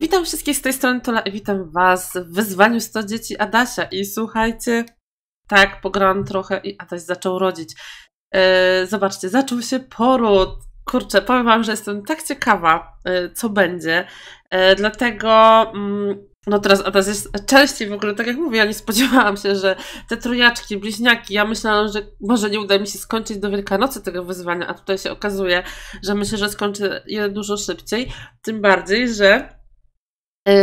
Witam wszystkich z tej strony Tola i witam was w wyzwaniu 100 dzieci Adasia i słuchajcie, tak, pograłam trochę i Adaś zaczął rodzić. E, zobaczcie, zaczął się poród. Kurczę, powiem wam, że jestem tak ciekawa, e, co będzie, e, dlatego mm, no teraz Adaś jest częściej w ogóle, tak jak mówię, ja nie spodziewałam się, że te trojaczki, bliźniaki, ja myślałam, że może nie uda mi się skończyć do Wielkanocy tego wyzwania, a tutaj się okazuje, że myślę, że skończę je dużo szybciej, tym bardziej, że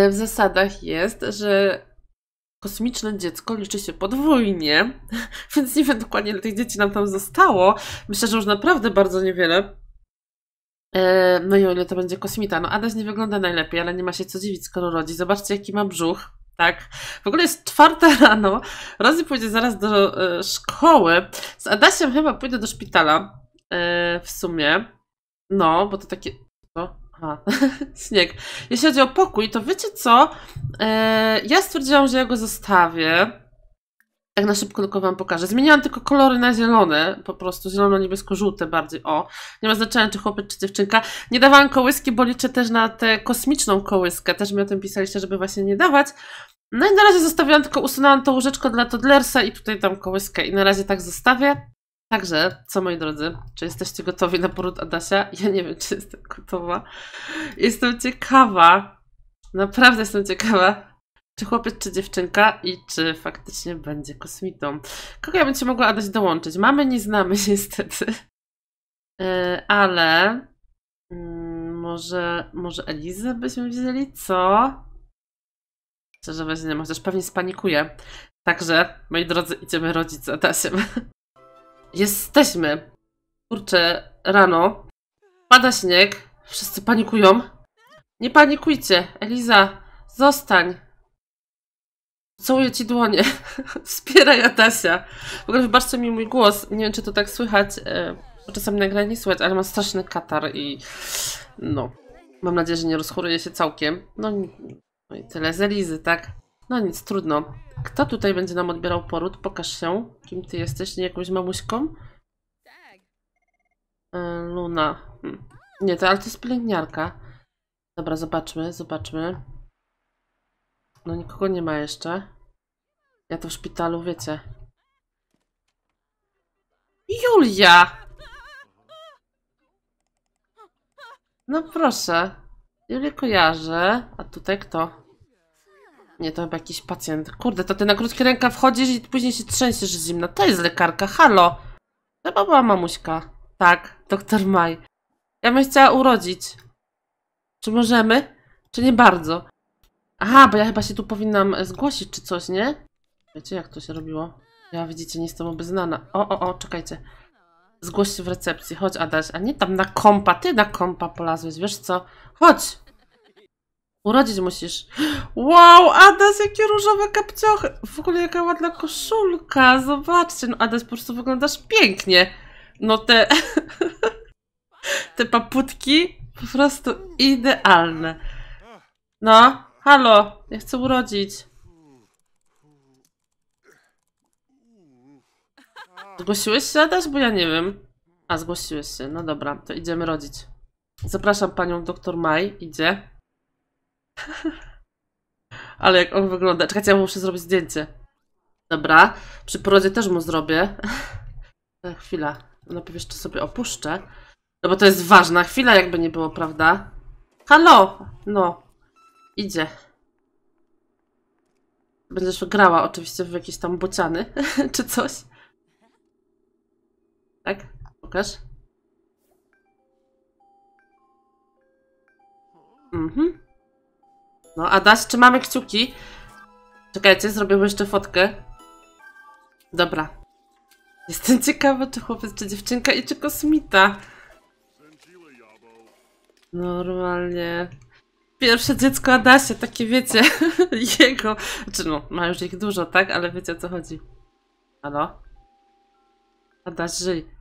w zasadach jest, że kosmiczne dziecko liczy się podwójnie, więc nie wiem dokładnie ile tych dzieci nam tam zostało. Myślę, że już naprawdę bardzo niewiele. E, no i o ile to będzie kosmita. No Adaś nie wygląda najlepiej, ale nie ma się co dziwić, skoro rodzi. Zobaczcie, jaki ma brzuch. Tak. W ogóle jest czwarta rano. Rozy pójdzie zaraz do e, szkoły. Z Adasiem chyba pójdę do szpitala. E, w sumie. No, bo to takie. Co? A, śnieg. Jeśli chodzi o pokój, to wiecie co? Eee, ja stwierdziłam, że ja go zostawię. Tak na szybko tylko wam pokażę. Zmieniłam tylko kolory na zielone, po prostu zielono-niebiesko-żółte bardziej, o. Nie ma znaczenia, czy chłopiec, czy dziewczynka. Nie dawałam kołyski, bo liczę też na tę kosmiczną kołyskę. Też mi o tym pisaliście, żeby właśnie nie dawać. No i na razie zostawiłam, tylko usunęłam to łóżeczko dla toddlersa i tutaj tam kołyskę. I na razie tak zostawię. Także, co moi drodzy, czy jesteście gotowi na poród Adasia? Ja nie wiem, czy jestem gotowa. Jestem ciekawa, naprawdę jestem ciekawa, czy chłopiec, czy dziewczynka i czy faktycznie będzie kosmitą. Kogo ja bym ci mogła Adaś dołączyć? Mamy nie znamy niestety, yy, ale yy, może, może Elizę byśmy wzięli, co? Szczerze weźmiemy, chociaż pewnie spanikuje. Także, moi drodzy, idziemy rodzić z Adasiem. Jesteśmy. Kurczę, rano. Pada śnieg. Wszyscy panikują. Nie panikujcie. Eliza, zostań. Całuję ci dłonie. Wspieraj Atasia. W ogóle wybaczcie mi mój głos. Nie wiem, czy to tak słychać. E, czasami nagranie nie słychać, ale mam straszny katar i no. Mam nadzieję, że nie rozchoruję się całkiem. No, no i tyle z Elizy, tak? No nic, trudno. Kto tutaj będzie nam odbierał poród? Pokaż się. Kim ty jesteś? Nie jakąś mamuśką? E, Luna. Hm. Nie, to, ale to jest pielęgniarka. Dobra, zobaczmy, zobaczmy. No nikogo nie ma jeszcze. Ja to w szpitalu, wiecie. Julia! No proszę. Julię kojarzę. A tutaj kto? Nie, to chyba jakiś pacjent. Kurde, to ty na krótkie ręka wchodzisz i później się trzęsiesz zimna. To jest lekarka, halo. Chyba była mamuśka. Tak, doktor Maj. Ja bym chciała urodzić. Czy możemy? Czy nie bardzo? Aha, bo ja chyba się tu powinnam zgłosić czy coś, nie? Wiecie, jak to się robiło? Ja, widzicie, nie jestem obeznana. O, o, o, czekajcie. Zgłoś się w recepcji. Chodź, Adaś. A nie tam na kompa. Ty na kompa polazłeś, wiesz co? Chodź. Urodzić musisz. Wow, Adas, jakie różowe kapciochy. W ogóle jaka ładna koszulka. Zobaczcie, no Adas, po prostu wyglądasz pięknie. No te... te paputki po prostu idealne. No, halo, ja chcę urodzić. Zgłosiłeś się, Adaś? Bo ja nie wiem. A, zgłosiłeś się. No dobra, to idziemy rodzić. Zapraszam panią doktor Maj. Idzie. Ale jak on wygląda. Czekajcie, ja muszę zrobić zdjęcie. Dobra. Przy porodzie też mu zrobię. Chwila. Najpierw jeszcze sobie opuszczę. No bo to jest ważna chwila, jakby nie było, prawda? Halo! No. Idzie. Będziesz grała oczywiście w jakieś tam bociany, czy coś. Tak? Pokaż. Mhm. No, Adaś, trzymamy kciuki. Czekajcie, zrobię jeszcze fotkę. Dobra. Jestem ciekawa, czy chłopiec, czy dziewczynka i czy kosmita. Normalnie. Pierwsze dziecko Adasia, takie wiecie, jego. Znaczy no, ma już ich dużo, tak? Ale wiecie o co chodzi. Halo? Adaś, żyj.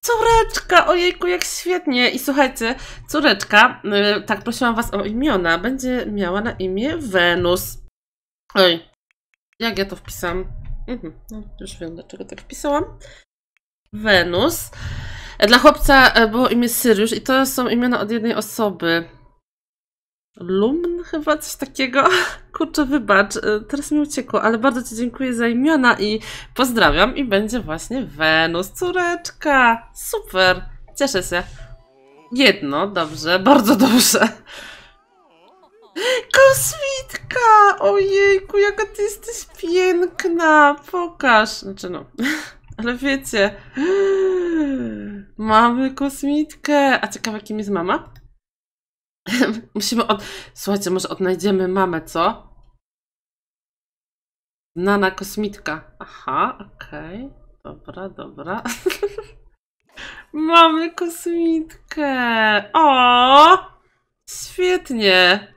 Córeczka! Ojejku, jak świetnie! I słuchajcie, córeczka, y, tak prosiłam was o imiona, będzie miała na imię Wenus. Oj, jak ja to wpisałam? Mhm, no, już wiem, dlaczego tak wpisałam. Wenus. Dla chłopca e, było imię Syriusz i to są imiona od jednej osoby. Lumn chyba, coś takiego. Kurczę, wybacz, e, teraz mi uciekło, ale bardzo Ci dziękuję za imiona i pozdrawiam i będzie właśnie Wenus, córeczka. Super, cieszę się. Jedno, dobrze, bardzo dobrze. Kosmitka! Ojejku, jaka ty jesteś piękna! Pokaż. Znaczy no, ale wiecie. Mamy kosmitkę. A ciekawe, kim jest mama? Musimy od... Słuchajcie, może odnajdziemy mamę, co? Nana kosmitka. Aha, okej. Dobra, dobra. Mamy kosmitkę. O! Świetnie.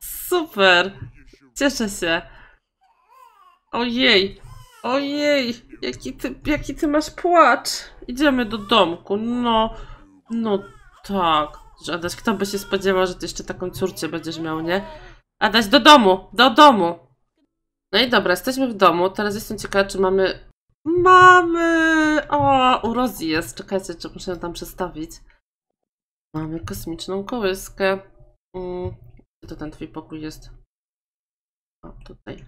Super. Cieszę się. Ojej. Ojej. Jaki ty, jaki ty masz płacz. Idziemy do domku. No. No tak. Że Adaś, kto by się spodziewał, że ty jeszcze taką córcię będziesz miał, nie? Adaś, do domu. Do domu. No i dobra, jesteśmy w domu. Teraz jestem ciekawa, czy mamy... Mamy! O, u Rosie jest. Czekajcie, czy muszę ją tam przestawić. Mamy kosmiczną kołyskę. Mm. To ten twój pokój jest? O, tutaj.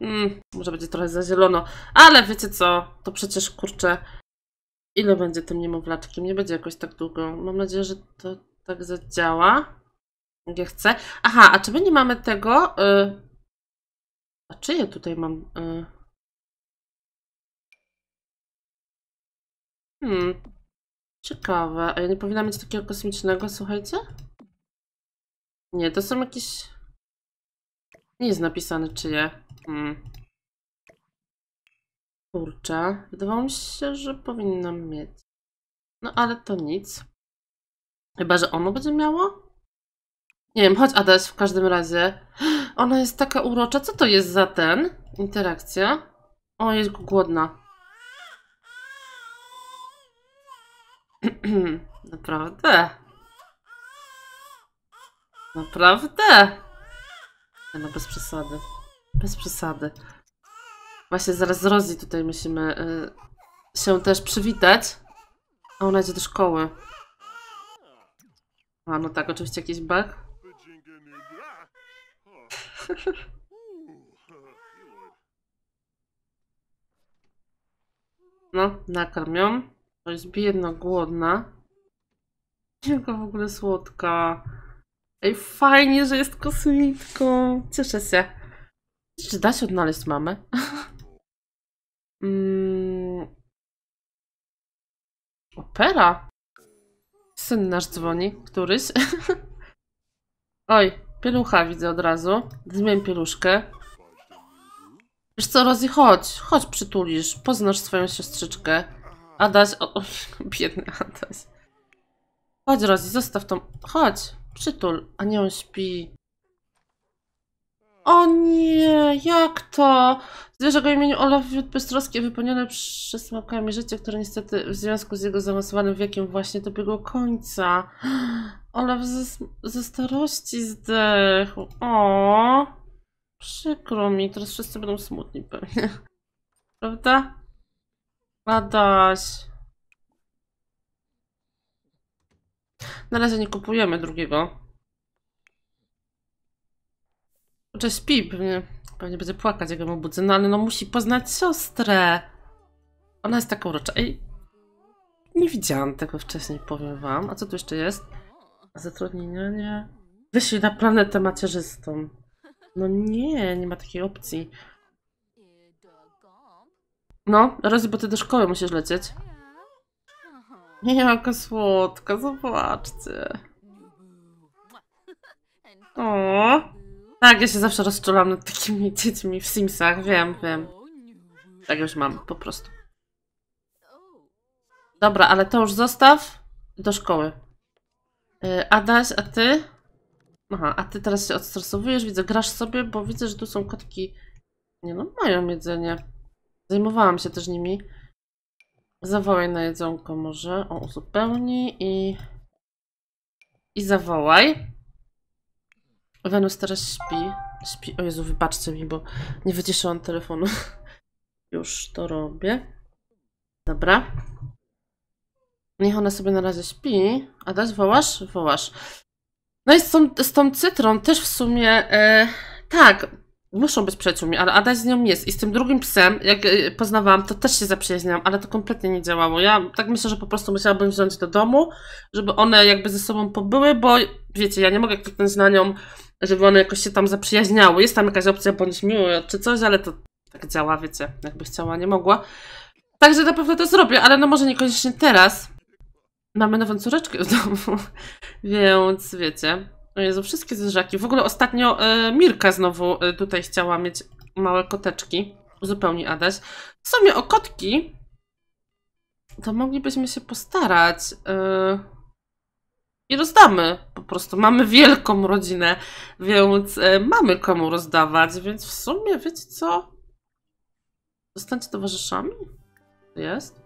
Mm, może będzie trochę za zielono. Ale wiecie co? To przecież, kurczę, ile będzie tym niemowlaczkiem? Nie będzie jakoś tak długo. Mam nadzieję, że to tak zadziała. Ja chcę. Aha, a czy my nie mamy tego? Y... A czy ja tutaj mam... Y... Hmm. Ciekawe. A ja nie powinna mieć takiego kosmicznego, słuchajcie? Nie, to są jakieś... Nie jest napisane czyje. Hmm. Kurczę. Wydawało mi się, że powinnam mieć. No ale to nic. Chyba, że ono będzie miało? Nie wiem, chodź Adaś w każdym razie. Ona jest taka urocza. Co to jest za ten? Interakcja? O, jest głodna. Naprawdę? Naprawdę? No, bez przesady. Bez przesady. Właśnie zaraz z Rosie tutaj musimy y, się też przywitać. A ona idzie do szkoły. A no tak, oczywiście jakiś bug. No, nakarm ją. To jest biedna, głodna. Jaka w ogóle słodka. Ej, fajnie, że jest kosmitką. Cieszę się. Czy da się odnaleźć mamę? mm. Opera? Syn nasz dzwoni. Któryś? Oj, pielucha widzę od razu. Zmień pieluszkę. Wiesz co, Rosie, chodź. Chodź przytulisz. Poznasz swoją siostrzyczkę. Adaś... O, o, biedny Adaś. Chodź, Rosie, zostaw tą... Chodź. Przytul, a nie on śpi. O nie, jak to? Zwierzę o imieniu Olaf wiódł beztroskie, wypełnione przysmakami życia, które niestety w związku z jego zaawansowanym wiekiem właśnie dobiegło końca. Olaf ze, ze starości zdechł. O, przykro mi, teraz wszyscy będą smutni pewnie. Prawda? Adaś. Na razie nie kupujemy drugiego. Cześć, śpi, pewnie, pewnie będzie płakać, jak ją obudzę, no ale no musi poznać siostrę. Ona jest taka urocza. Ej, nie widziałam tego wcześniej, powiem wam. A co tu jeszcze jest? Zatrudnienie, nie. Wyślij na planetę macierzystą. No nie, nie ma takiej opcji. No, Rosie, bo ty do szkoły musisz lecieć. Jaka słodka, zobaczcie. O, tak, ja się zawsze rozczulam nad takimi dziećmi w Simsach, wiem, wiem. Tak już mam, po prostu. Dobra, ale to już zostaw do szkoły. Yy, Adaś, a ty? Aha, a ty teraz się odstresowujesz, widzę, grasz sobie, bo widzę, że tu są kotki. Nie no, mają jedzenie. Zajmowałam się też nimi. Zawołaj na jedzonko może. O, uzupełnij i... I zawołaj. Wenus teraz śpi. Śpi. O Jezu, wybaczcie mi, bo nie wyciszyłam telefonu. Już to robię. Dobra. Niech ona sobie na razie śpi. A dać wołasz? Wołasz. No i z tą, z tą cytrą też w sumie... E, tak, muszą być przyjaciółmi, ale Adaś z nią jest. I z tym drugim psem, jak e, poznawałam, to też się zaprzyjaźniałam, ale to kompletnie nie działało. Ja tak myślę, że po prostu musiałabym wziąć do domu, żeby one jakby ze sobą pobyły, bo wiecie, ja nie mogę kliknąć na nią, żeby one jakoś się tam zaprzyjaźniały. Jest tam jakaś opcja bądź miły czy coś, ale to tak działa, wiecie, jakby chciała, nie mogła. Także na pewno to zrobię, ale no może niekoniecznie teraz. Mamy nową córeczkę w domu, więc wiecie. O Jezu, wszystkie zwierzaki. W ogóle ostatnio e, Mirka znowu e, tutaj chciała mieć małe koteczki. Zupełnie Adaś. W sumie o kotki to moglibyśmy się postarać. E, I rozdamy po prostu. Mamy wielką rodzinę, więc e, mamy komu rozdawać, więc w sumie wiecie co? Zostańcie towarzyszami? Jest?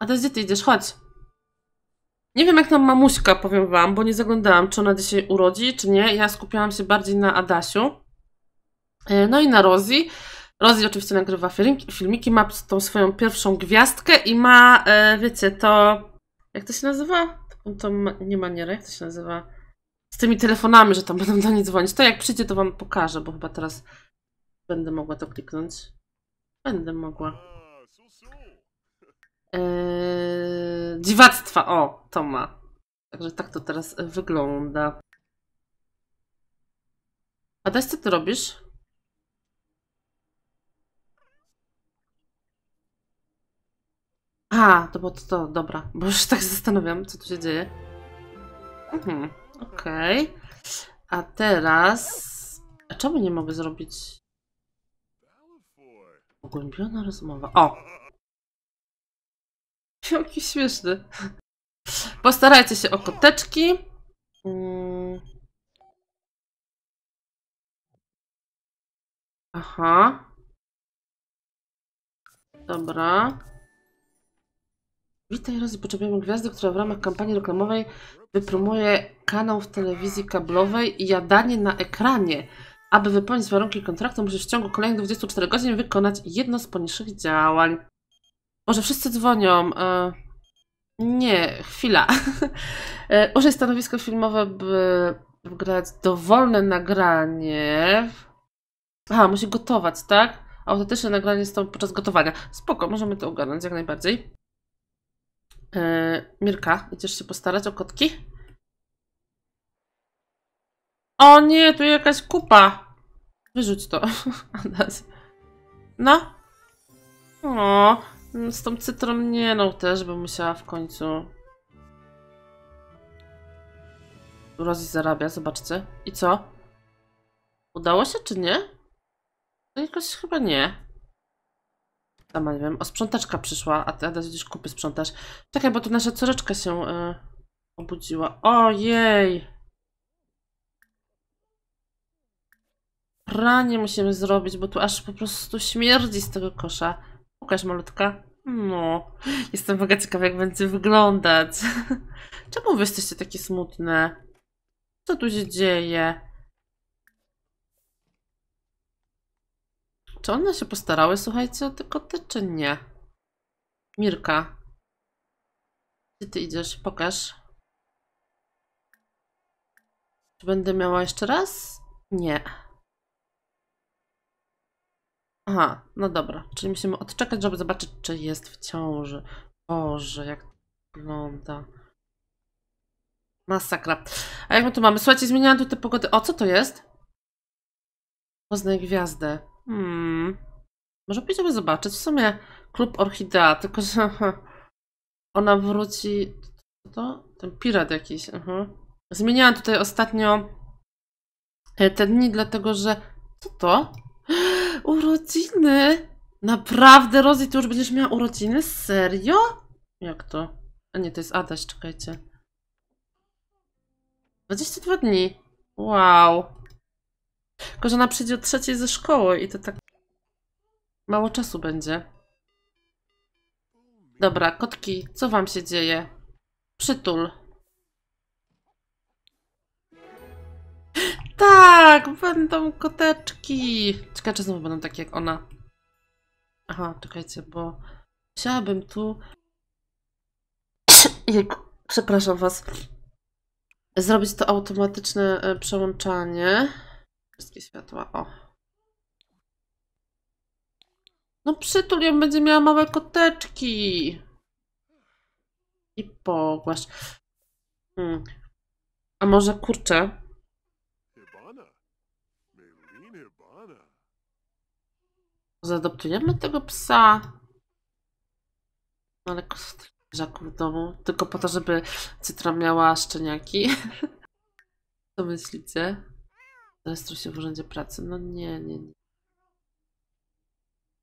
Adaś, gdzie ty idziesz? Chodź. Nie wiem jak tam mamuśka, powiem wam, bo nie zaglądałam, czy ona dzisiaj urodzi, czy nie. Ja skupiałam się bardziej na Adasiu. E, No i na Rosie. Rosie oczywiście nagrywa filmiki, filmiki, ma tą swoją pierwszą gwiazdkę i ma, e, wiecie, to... Jak to się nazywa? To, nie maniera, jak to się nazywa? Z tymi telefonami, że tam będą do niej dzwonić. To jak przyjdzie, to wam pokażę, bo chyba teraz będę mogła to kliknąć. Będę mogła. Eee, dziwactwa, o, to ma. Także tak to teraz wygląda. Adaś, co ty robisz? A, to było to, to, dobra, bo już tak zastanawiam, co tu się dzieje. Mhm, okej. A teraz... A czemu nie mogę zrobić... Pogłębiona rozmowa. O! Jaki śmieszny. Postarajcie się o koteczki. Mm. Aha. Dobra. Witaj, Rozy. Potrzebujemy gwiazdy, która w ramach kampanii reklamowej wypromuje kanał w telewizji kablowej i jadanie na ekranie. Aby wypełnić warunki kontraktu, musisz w ciągu kolejnych 24 godzin wykonać jedno z poniższych działań. Może wszyscy dzwonią. E, nie, chwila. E, Użyj stanowisko filmowe, by wgrać dowolne nagranie. Aha, musi gotować, tak? Autentyczne nagranie jest to podczas gotowania. Spoko, możemy to ogarnąć jak najbardziej. E, Mirka, idziesz się postarać o kotki? O nie, tu jakaś kupa. Wyrzuć to. No. O, z tą cytrą nie no też bym musiała w końcu. Rozi zarabia, zobaczcie. I co? Udało się czy nie? To jakoś chyba nie. Sama nie wiem. O, sprzątaczka przyszła, a ty Adaś gdzieś kupy sprzątasz. Czekaj, bo tu nasza córeczka się y, obudziła. Ojej! Pranie musimy zrobić, bo tu aż po prostu śmierdzi z tego kosza. Pokaż malutka. No, jestem mega ciekawa, jak będzie wyglądać. Czemu wy jesteście takie smutne? Co tu się dzieje? Czy one się postarały, słuchajcie, o te koty, czy nie? Mirka. Gdzie ty idziesz? Pokaż. Czy będę miała jeszcze raz? Nie. Aha, no dobra. Czyli musimy odczekać, żeby zobaczyć, czy jest w ciąży. Boże, jak to wygląda. Masakra. A jak my tu mamy? Słuchajcie, zmieniałam tu te pogody. O, co to jest? Poznaj gwiazdę. Hmm. Może pójdziemy zobaczyć. W sumie klub Orchidea, tylko że ona wróci... Co to? Ten pirat jakiś. Aha. Zmieniałam tutaj ostatnio e, te dni, dlatego że... Co to? Urodziny! Naprawdę, Rosie, ty już będziesz miała urodziny? Serio? Jak to? A nie, to jest Adaś, czekajcie. 22 dni. Wow. Tylko, że ona przyjdzie o trzeciej ze szkoły i to tak... Mało czasu będzie. Dobra, kotki, co wam się dzieje? Przytul. Tak, będą koteczki. Czekaj, czy znowu będą takie jak ona. Aha, czekajcie, bo chciałabym tu... Przepraszam was. Zrobić to automatyczne e, przełączanie. Wszystkie światła, o. No przytul ją, będzie miała małe koteczki. I pogłasz. Hmm. A może kurczę? Zaadoptujemy tego psa. Ale żaku w domu. Tylko po to, żeby Cytra miała szczeniaki. Co myślicie? Zarejestruj się w urzędzie pracy. No nie, nie, nie.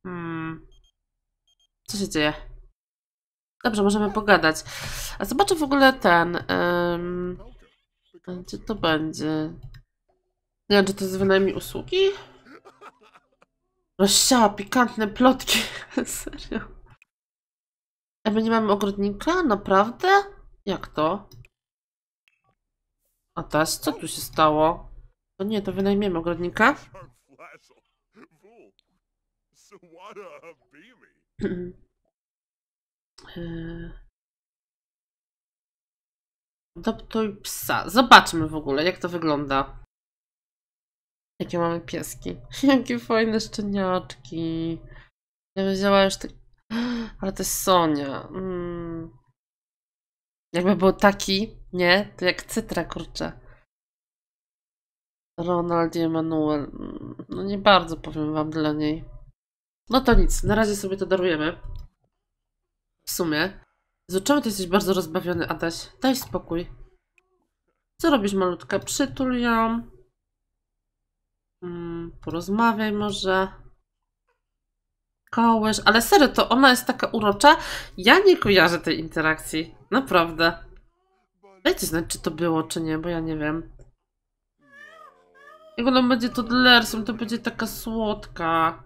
Hmm. Co się dzieje? Dobrze, możemy pogadać. A zobaczę w ogóle ten. em, gdzie to będzie? Nie wiem, czy to jest wynajmij usługi? Rozsiała pikantne plotki. Serio. A my nie mamy ogrodnika? Naprawdę? Jak to? A teraz co tu się stało? To nie, to wynajmiemy ogrodnika. Yy. Adoptuj psa. Zobaczmy w ogóle, jak to wygląda. Jakie mamy pieski. Jakie fajne szczeniaczki. Ja bym wzięła już te... Ale to jest Sonia. Mm. Jakby był taki, nie? To jak cytra, kurczę. Ronald Emanuel. No nie bardzo powiem wam dla niej. No to nic, na razie sobie to darujemy. W sumie. Czemu ty jesteś bardzo rozbawiony, Adaś? Daj spokój. Co robisz, malutka? Przytul ją. Mm, porozmawiaj może. Kołysz. Ale serio, to ona jest taka urocza. Ja nie kojarzę tej interakcji. Naprawdę. Dajcie znać, czy to było, czy nie, bo ja nie wiem. Jak ona będzie toddlersem, to będzie taka słodka.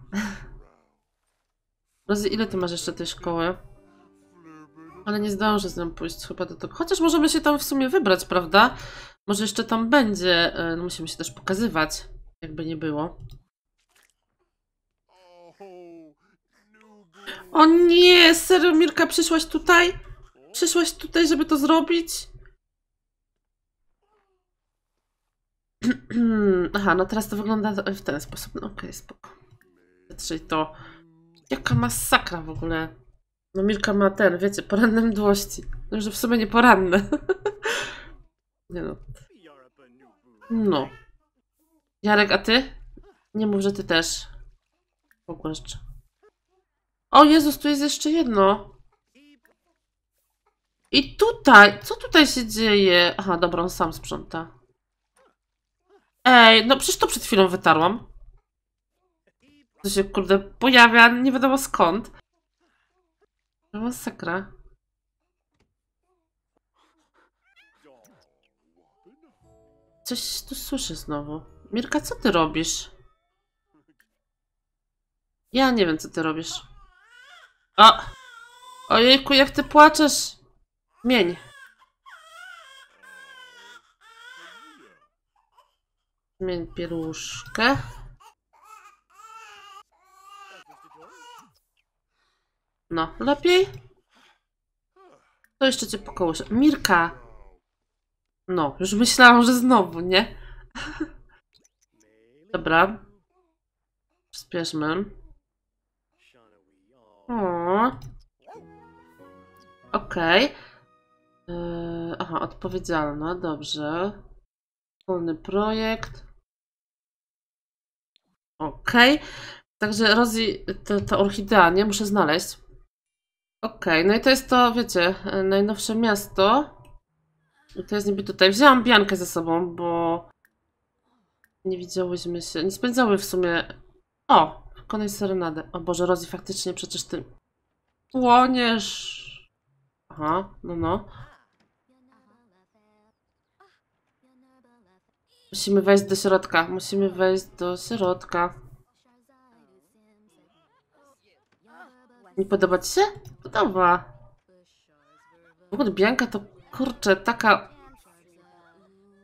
Rozy, ile ty masz jeszcze tej szkoły? Ale nie zdążę z nią pójść chyba do tego. Chociaż możemy się tam w sumie wybrać, prawda? Może jeszcze tam będzie. e, No musimy się też pokazywać, jakby nie było. O nie, serio Mirka, przyszłaś tutaj? Przyszłaś tutaj, żeby to zrobić? Aha, no teraz to wygląda w ten sposób. No okej, spoko. Czyli to... Jaka masakra w ogóle. No Mirka ma ten, wiecie, poranne mdłości. No, że w sumie nie poranne. nie no. No. Jarek, a ty? Nie mów, że ty też. Pogłaszcz. O Jezus, tu jest jeszcze jedno. I tutaj, co tutaj się dzieje? Aha, dobra, on sam sprząta. Ej, no przecież to przed chwilą wytarłam. To się, kurde, pojawia, nie wiadomo skąd. To masakra. Coś tu słyszę znowu. Mirka, co ty robisz? Ja nie wiem, co ty robisz. O! Ojejku, jak ty płaczesz! Mień. Mień pieluszkę. No, lepiej? To jeszcze cię pokołuszę. Mirka! No, już myślałam, że znowu, nie? Dobra. Przyspieszmy. O. Okej. Yy, aha, odpowiedzialna, dobrze. Wspólny projekt. Okej. Także Rosie, to, to orchidea, nie? Muszę znaleźć. Okej, no i to jest to, wiecie, e, najnowsze miasto. I to jest niby tutaj. Wzięłam Biankę ze sobą, bo nie widziałyśmy się. Nie spędzały w sumie. O! Wykonaj serenadę. O Boże, Rosie, faktycznie przecież ty płoniesz. Aha, no no. Musimy wejść do środka. Musimy wejść do środka. Nie podoba ci się? Podoba. W ogóle Bianka to kurczę, taka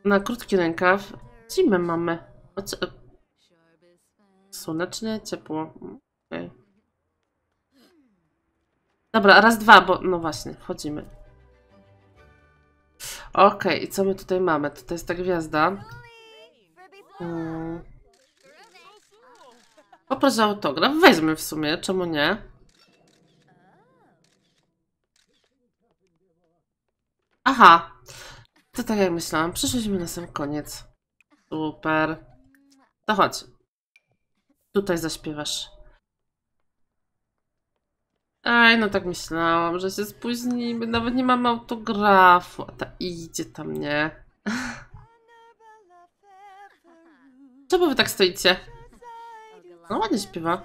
na krótki rękaw. Zimę mamy. Słonecznie, ciepło. Okej. Dobra, raz, dwa, bo no właśnie, wchodzimy. Okej, i co my tutaj mamy? Tutaj jest ta gwiazda. Mm. Poproszę autograf. Weźmy w sumie, czemu nie? Aha. To tak jak myślałam. Przyszliśmy na sam koniec. Super. To chodź. Tutaj zaśpiewasz. Ej, no tak myślałam, że się spóźnimy. Nawet nie mamy autografu. A ta idzie tam, nie? Czemu wy tak stoicie? No ładnie śpiewa.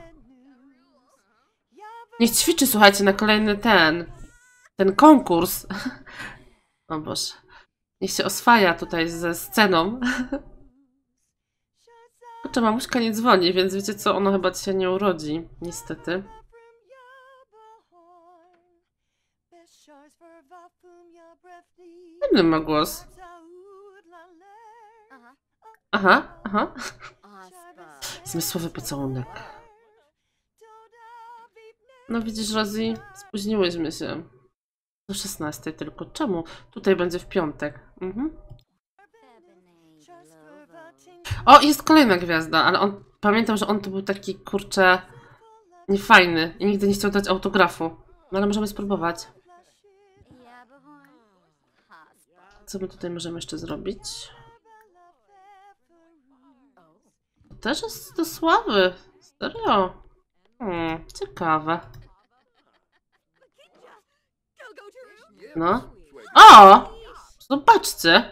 Niech ćwiczy, słuchajcie, na kolejny ten. Ten konkurs. O Boże. Niech się oswaja tutaj ze sceną. Kurczę, mamuśka nie dzwoni, więc wiecie co? Ona chyba dzisiaj nie urodzi. Niestety. Inny ma głos. Aha, aha. Zmysłowy pocałunek. No widzisz, Rosie, spóźniłyśmy się. Do 16 tylko. Czemu? Tutaj będzie w piątek. Mhm. O, jest kolejna gwiazda, ale on... Pamiętam, że on to był taki, kurczę... Niefajny i nigdy nie chciał dać autografu. No ale możemy spróbować. Co my tutaj możemy jeszcze zrobić? Też jest do sławy. Serio? Hmm, ciekawe. No. O! Zobaczcie.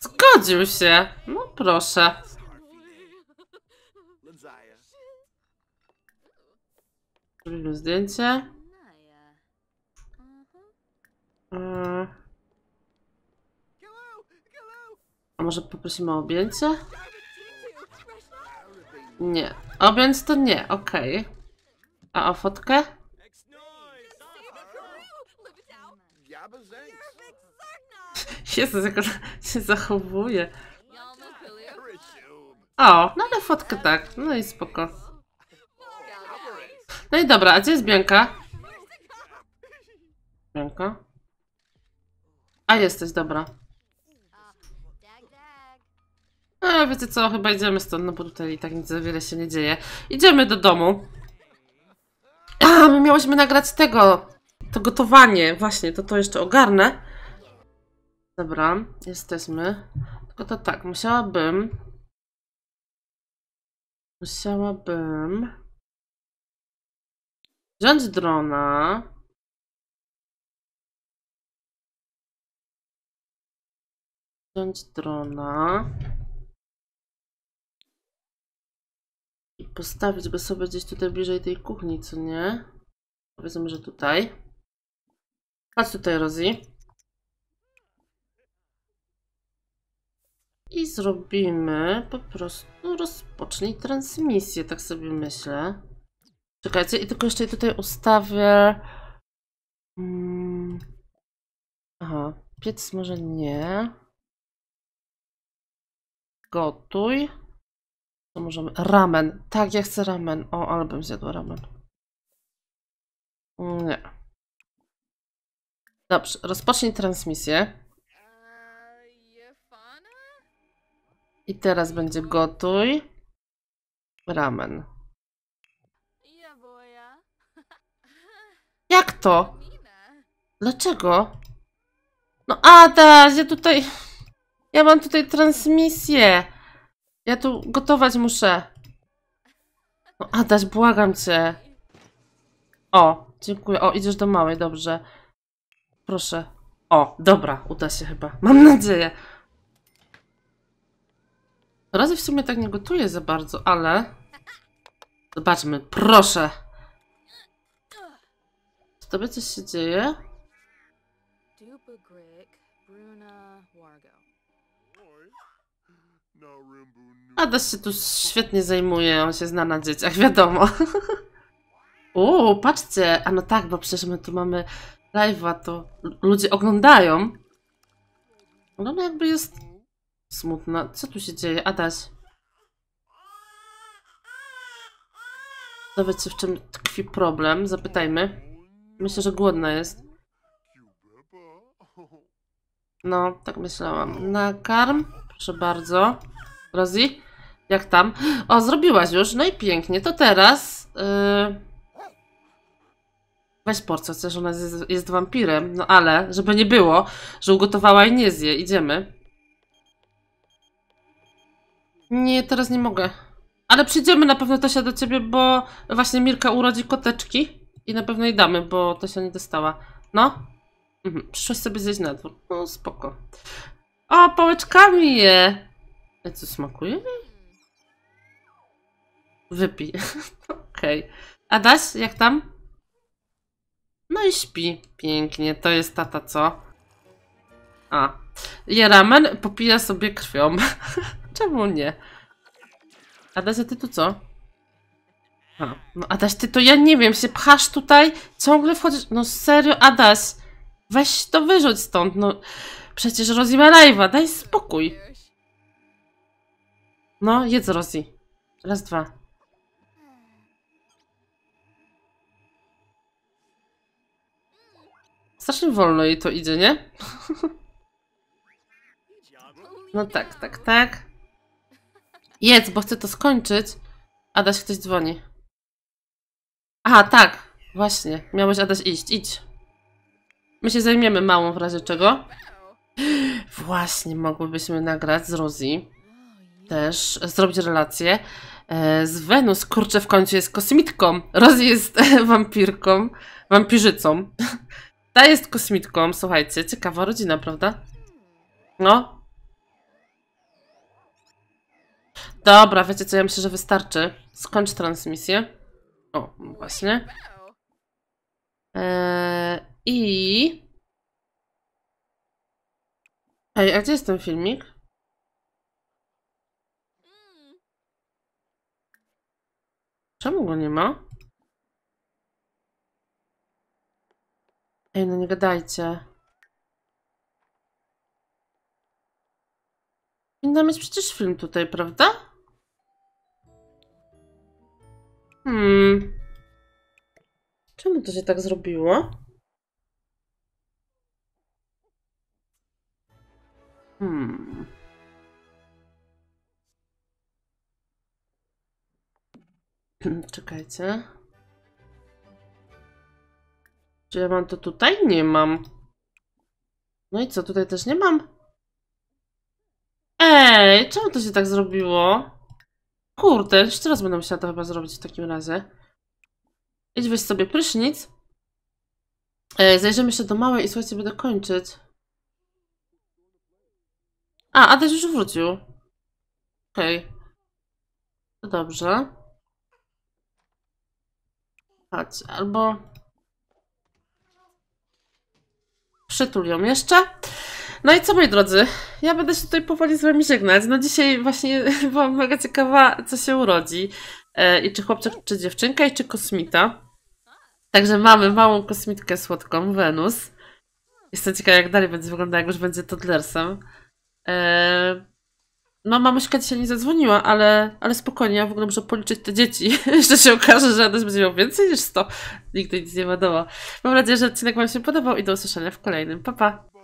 Zgodził się. No proszę. Zrobimy zdjęcie. Mm. A może poprosimy o objęcie? Nie. Objąć to nie, okej. A o fotkę? Jezus, jak się zachowuje. O, no ale fotkę tak. No i spoko. No i dobra, a gdzie jest Bianka? Bianka? A jesteś, dobra. No wiecie co, chyba idziemy stąd, no bo tutaj i tak nic za wiele się nie dzieje. Idziemy do domu. A, my miałyśmy nagrać tego, to gotowanie. Właśnie, to to jeszcze ogarnę. Dobra, jesteśmy. Tylko to tak, musiałabym... Musiałabym... Wziąć drona. Wziąć drona. I postawić go sobie gdzieś tutaj bliżej tej kuchni, co nie? Powiedzmy, że tutaj. Chodź tutaj, Rosie. I zrobimy po prostu rozpocznij transmisję, tak sobie myślę. Czekajcie, i tylko jeszcze tutaj ustawię. Mm. Aha, piec może nie. Gotuj. Możemy. Ramen. Tak, ja chcę ramen. O, ale bym zjadła ramen. Nie. Dobrze, rozpocznij transmisję. I teraz będzie gotuj. Ramen. Jak to? Dlaczego? No Adaś, ja tutaj... Ja mam tutaj transmisję. Ja tu gotować muszę. No Adaś, błagam cię. O, dziękuję. O, idziesz do małej, dobrze. Proszę. O, dobra, uda się chyba. Mam nadzieję. Razy w sumie tak nie gotuję za bardzo, ale... Zobaczmy, proszę. Czy tobie coś się dzieje? Adaś się tu świetnie zajmuje, on się zna na dzieciach, wiadomo. O, patrzcie! A no tak, bo przecież my tu mamy live'a, to ludzie oglądają. No ona jakby jest smutna. Co tu się dzieje? Adaś. Dowiedz się, w czym tkwi problem. Zapytajmy. Myślę, że głodna jest. No, tak myślałam. Nakarm, proszę bardzo. Rosie, jak tam? O, zrobiłaś już, no i pięknie. To teraz... Yy... Weź porco, chcesz, ona jest, jest wampirem. No ale, żeby nie było, że ugotowała i nie zje. Idziemy. Nie, teraz nie mogę. Ale przyjdziemy na pewno Tosia do ciebie, bo właśnie Mirka urodzi koteczki i na pewno jej damy, bo Tosia nie dostała. No? Mhm. Przyszłaś sobie zjeść na dwór. No spoko. O, pałeczkami je! A co, smakuje? Wypij. Okej. Adaś, jak tam? No i śpi. Pięknie. To jest tata, co? A. Je ramen, popija sobie krwią. Czemu nie? Adaś, a ty tu co? A, no Adaś, ty to ja nie wiem, się pchasz tutaj, ciągle wchodzisz. No serio, Adaś, weź to wyrzuć stąd, no. Przecież Rosie ma live'a, daj spokój. No, jedz Rosie. Raz, dwa. Strasznie wolno jej to idzie, nie? No tak, tak, tak. Jedz, bo chcę to skończyć. Adaś, ktoś dzwoni. Aha, tak. Właśnie. Miałeś Adaś iść. Idź. My się zajmiemy małą w razie czego. Właśnie, mogłybyśmy nagrać z Rosie. Też zrobić relację. E, Z Wenus, kurczę, w końcu jest kosmitką. Rosie jest wampirką. Wampirzycą. Ta jest kosmitką. Słuchajcie, ciekawa rodzina, prawda? No, Dobra, wiecie co, ja myślę, że wystarczy. Skończ transmisję. O, właśnie. Eee, I... Ej, a gdzie jest ten filmik? Czemu go nie ma? Ej, no nie gadajcie. Powinna mieć przecież film tutaj, prawda? Hmm. Czemu to się tak zrobiło? Hmm. Czekajcie. Czy ja mam to tutaj? Nie mam. No i co, tutaj też nie mam? Ej, czemu to się tak zrobiło? Kurde, jeszcze raz będę musiała to chyba zrobić w takim razie. Idź weź sobie prysznic. E, zajrzymy jeszcze do małej i słuchajcie, będę kończyć. A, Adaś już wrócił. Okej. Okay. To dobrze. Chodź, albo... Przytul ją jeszcze. No i co, moi drodzy? Ja będę się tutaj powoli z wami żegnać. No dzisiaj właśnie byłam mega ciekawa, co się urodzi. E, I czy chłopczyk, czy dziewczynka, i czy kosmita. Także mamy małą kosmitkę słodką, Wenus. Jestem ciekawa, jak dalej będzie wyglądała, jak już będzie toddlersem. E, no, mamuśka dzisiaj nie zadzwoniła, ale, ale spokojnie, ja w ogóle muszę policzyć te dzieci. Jeszcze się okaże, że Adaś będzie miał więcej niż 100. Nigdy nic nie wiadomo. Mam nadzieję, że odcinek wam się podobał i do usłyszenia w kolejnym. Pa, pa!